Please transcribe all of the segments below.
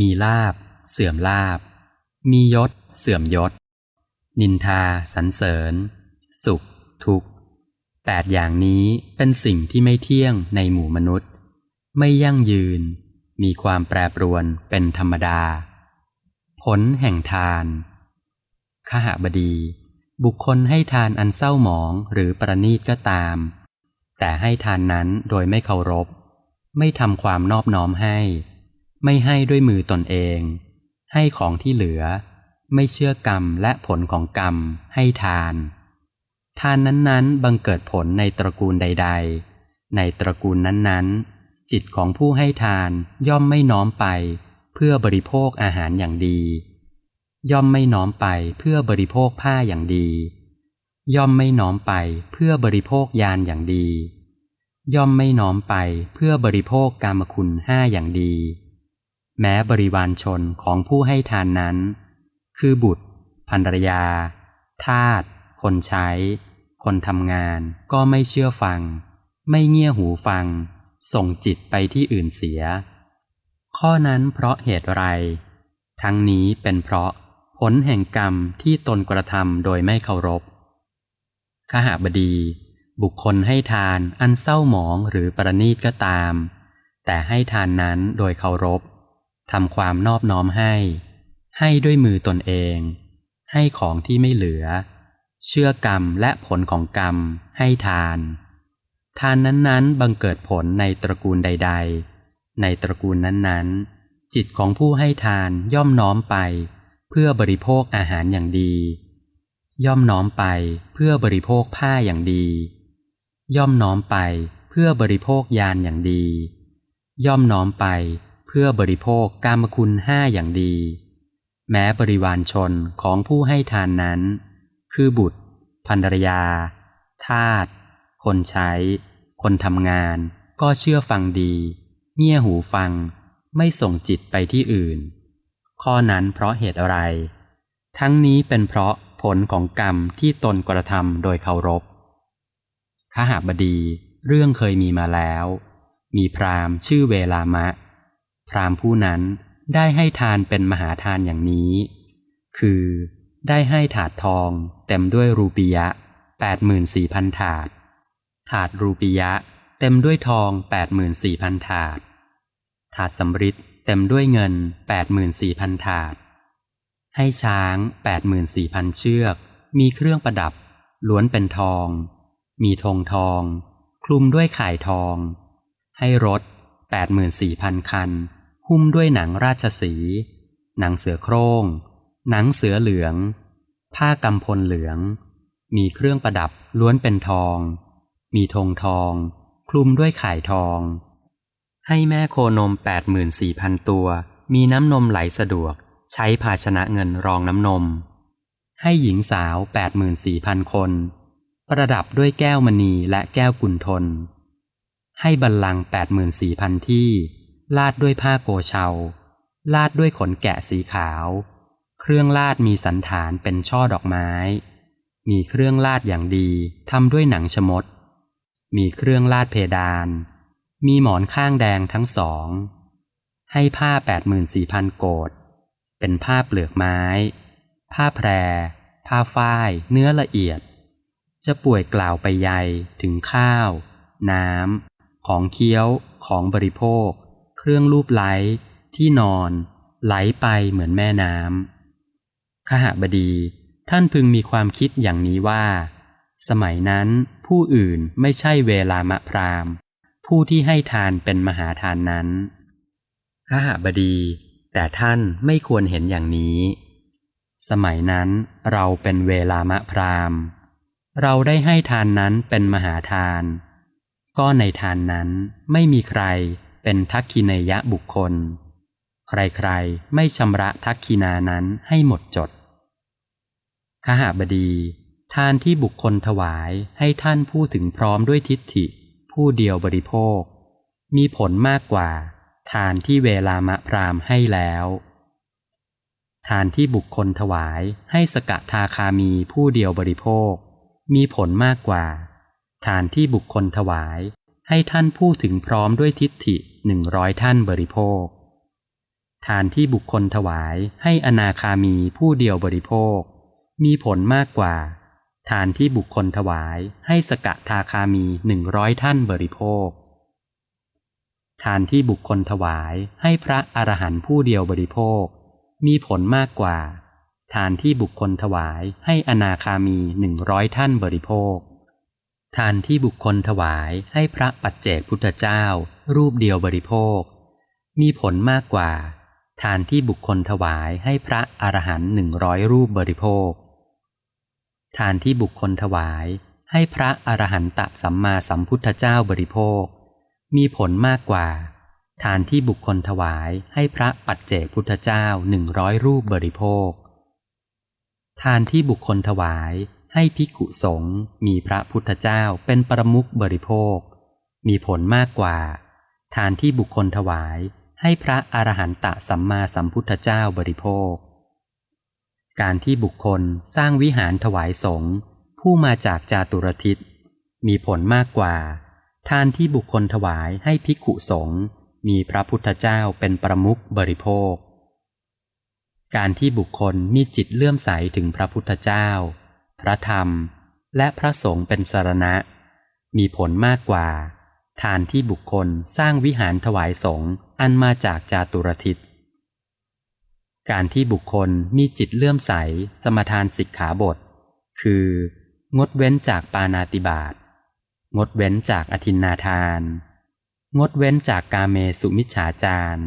มีลาบ เสื่อมลาบ มียศ เสื่อมยศ นินทาสรรเสริญ สุข ทุกข์แปดอย่างนี้เป็นสิ่งที่ไม่เที่ยงในหมู่มนุษย์ ไม่ยั่งยืน มีความแปรปรวนเป็นธรรมดา ผลแห่งทานขหบดี บุคคลให้ทานอันเศร้าหมองหรือประนีตก็ตาม แต่ให้ทานนั้นโดยไม่เคารพ ไม่ทำความนอบน้อมให้ ไม่ให้ด้วยมือตนเอง ให้ของที่เหลือ ไม่เชื่อกรรมและผลของกรรม ให้ทาน ทานนั้นๆ บังเกิดผลในตระกูลใด ๆ ในตระกูลนั้นๆ จิตของผู้ให้ทานย่อมไม่น้อมไป เพื่อบริโภคอาหารอย่างดี ย่อมไม่น้อมไปเพื่อบริโภคผ้าอย่างดี ย่อมไม่น้อมไปเพื่อบริโภคยานอย่างดี ย่อมไม่น้อมไปเพื่อบริโภคกามคุณห้าอย่างดี แม้บริวารชนของผู้ให้ทานนั้น คือบุตรภรรยา ทาสคนใช้ คนทำงานก็ไม่เชื่อฟัง ไม่เงี่ยหูฟัง ส่งจิตไปที่อื่นเสีย ข้อนั้นเพราะเหตุไร ทั้งนี้เป็นเพราะผลแห่งกรรมที่ตนกระทำโดยไม่เคารพขหาบดี บุคคลให้ทานอันเศร้าหมองหรือประนีตก็ตาม แต่ให้ทานนั้นโดยเคารพ ทำความนอบน้อมให้ ให้ด้วยมือตนเอง ให้ของที่ไม่เหลือ เชื่อกรรมและผลของกรรม ให้ทาน ทานนั้นๆ บังเกิดผลในตระกูลใด ๆ ในตระกูลนั้นๆ จิตของผู้ให้ทานย่อมน้อมไป เพื่อบริโภคอาหารอย่างดี ย่อมน้อมไปเพื่อบริโภคผ้าอย่างดี ย่อมน้อมไปเพื่อบริโภคยานอย่างดี ย่อมน้อมไป พื่อบริโภคกามคุณห้าอย่างดี แม้บริวารชนของผู้ให้ทานนั้น คือบุตรภรรยา ทาสคนใช้ คนทำงาน ก็เชื่อฟังดี เงี่ยหูฟัง ไม่ส่งจิตไปที่อื่น ข้อนั้นเพราะเหตุอะไร ทั้งนี้เป็นเพราะผลของกรรมที่ตนกระทำโดยเคารพขหาบดีเรื่องเคยมีมาแล้ว มีพราหมณ์ชื่อเวลามะ พราหมณ์ผู้นั้นได้ให้ทานเป็นมหาทานอย่างนี้ คือได้ให้ถาดทองเต็มด้วยรูปียะแปดหมื่นสี่พันถาด ถาดรูปียะเต็มด้วยทองแปดหมื่นสี่พันถาด ถาดสำริดเต็มด้วยเงินแปดหมื่นสี่พันถาด ให้ช้างแปดหมื่นสี่พันเชือก มีเครื่องประดับ ล้วนเป็นทอง มีธงทอง คลุมด้วยข่ายทอง ให้รถ แปดหมื่นสี่พันคัน หุ้มด้วยหนังราชสี หนังเสือโครง่ง หนังเสือเหลือง ผ้ากำพลเหลือง มีเครื่องประดับล้วนเป็นทอง มีธงทอง คลุมด้วยข่ายทอง ให้แม่โคนมแปดหมื่นสี่พันตัว มีน้ำนมไหลสะดวก ใช้ภาชนะเงินรองน้ำนม ให้หญิงสาวแปดหมื่นสี่พันคน ประดับด้วยแก้วมณีและแก้วกุลทน ให้บัลลังก์แปดหมื่นสี่พันที่ ลาดด้วยผ้าโกเชา ลาดด้วยขนแกะสีขาว เครื่องลาดมีสันฐานเป็นช่อดอกไม้ มีเครื่องลาดอย่างดีทำด้วยหนังชมด มีเครื่องลาดเพดาน มีหมอนข้างแดงทั้งสอง ให้ผ้าแปดหมื่นสี่พันโกดเป็นผ้าเปลือกไม้ ผ้าแพร ผ้าฝ้าย เนื้อละเอียด จะป่วยกล่าวไปใยถึงข้าว น้ำ ของเคี้ยว ของบริโภค เครื่องรูปไล้ที่นอน ไหลไปเหมือนแม่น้ำขหบดี ท่านพึงมีความคิดอย่างนี้ว่า สมัยนั้นผู้อื่นไม่ใช่เวลามะพราม ผู้ที่ให้ทานเป็นมหาทานนั้นขหบดี แต่ท่านไม่ควรเห็นอย่างนี้ สมัยนั้นเราเป็นเวลามะพราม เราได้ให้ทานนั้นเป็นมหาทาน ก็ในทานนั้นไม่มีใครเป็นทักขินยะบุคคล ใครๆไม่ชำระทักขินานั้นให้หมดจดขหาบดี ทานที่บุคคลถวายให้ท่านพูดถึงพร้อมด้วยทิฏฐิ ผู้เดียวบริโภค มีผลมากกว่า ทานที่เวลามะพรามให้แล้ว ทานที่บุคคลถวายให้สกทาคามีผู้เดียวบริโภค มีผลมากกว่า ทานที่บุคคลถวาย ให้ท่านพูดถึงพร้อมด้วยทิฏฐิหนึ่งร้อยท่านบริโภค ทานที่บุคคลถวายให้อนาคามีผู้เดียวบริโภค มีผลมากกว่า ทานที่บุคคลถวายให้สกทาคามีหนึ่งร้อยท่านบริโภค ทานที่บุคคลถวายให้พระอรหันต์ผู้เดียวบริโภค มีผลมากกว่า ทานที่บุคคลถวายให้อนาคามีหนึ่งร้อยท่านบริโภค ทานที่บุคคลถวายให้พระปัจเจกพุทธเจ้า รูปเดียวบริโภค มีผลมากกว่า ทานที่บุคคลถวายให้พระอรหันต์หนึ่งร้อยรูปบริโภค ทานที่บุคคลถวายให้พระอรหันตสัมมาสัมพุทธเจ้าบริโภค มีผลมากกว่า ทานที่บุคคลถวายให้พระปัจเจกพุทธเจ้าหนึ่งร้อยรูปบริโภค ทานที่บุคคลถวาย ให้ภิกขุสงฆ์มีพระพุทธเจ้าเป็นประมุขบริโภค มีผลมากกว่า ทานที่บุคคลถวายให้พระอรหันตสัมมาสัมพุทธเจ้าบริโภค การที่บุคคลสร้างวิหารถวายสงฆ์ผู้มาจากจาตุรทิศมีผลมากกว่า ทานที่บุคคลถวายให้ภิกขุสงฆ์มีพระพุทธเจ้าเป็นประมุขบริโภค การที่บุคคลมีจิตเลื่อมใสถึงพระพุทธเจ้า พระธรรม และพระสงฆ์เป็นสารณะ มีผลมากกว่า ทานที่บุคคลสร้างวิหารถวายสงฆ์อันมาจากจาตุรทิศการที่บุคคลมีจิตเลื่อมใส สมทานสิกขาบท คือ งดเว้นจากปานาติบาตงดเว้นจากอธินนาทาน งดเว้นจากกาเมสุมิจฉาจาร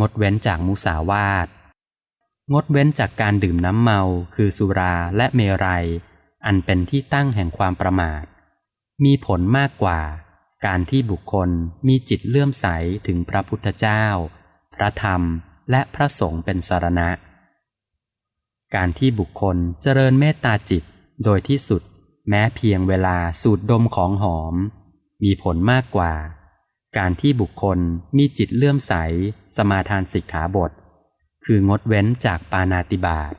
งดเว้นจากมุสาวาท งดเว้นจากการดื่มน้ำเมาคือสุราและเมรัย อันเป็นที่ตั้งแห่งความประมาท มีผลมากกว่า การที่บุคคลมีจิตเลื่อมใสถึงพระพุทธเจ้า พระธรรมและพระสงฆ์เป็นสารณะ การที่บุคคลเจริญเมตตาจิตโดยที่สุดแม้เพียงเวลาสูดดมของหอม มีผลมากกว่า การที่บุคคลมีจิตเลื่อมใส สมาทานสิกขาบท คืองดเว้นจากปานาติบาต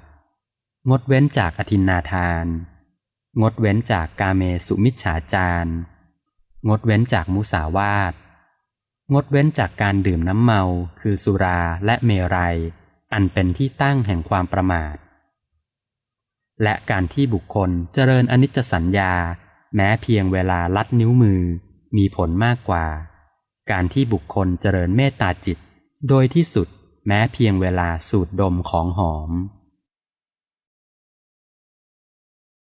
งดเว้นจากอธินนาทาน งดเว้นจากกาเมสุมิจฉาจารงดเว้นจากมุสาวาท งดเว้นจากการดื่มน้ำเมา คือสุราและเมรัย อันเป็นที่ตั้งแห่งความประมาท และการที่บุคคลเจริญอนิจจสัญญา แม้เพียงเวลาลัดนิ้วมือ มีผลมากกว่า การที่บุคคลเจริญเมตตาจิต โดยที่สุด แม้เพียงเวลาสูดดมของหอม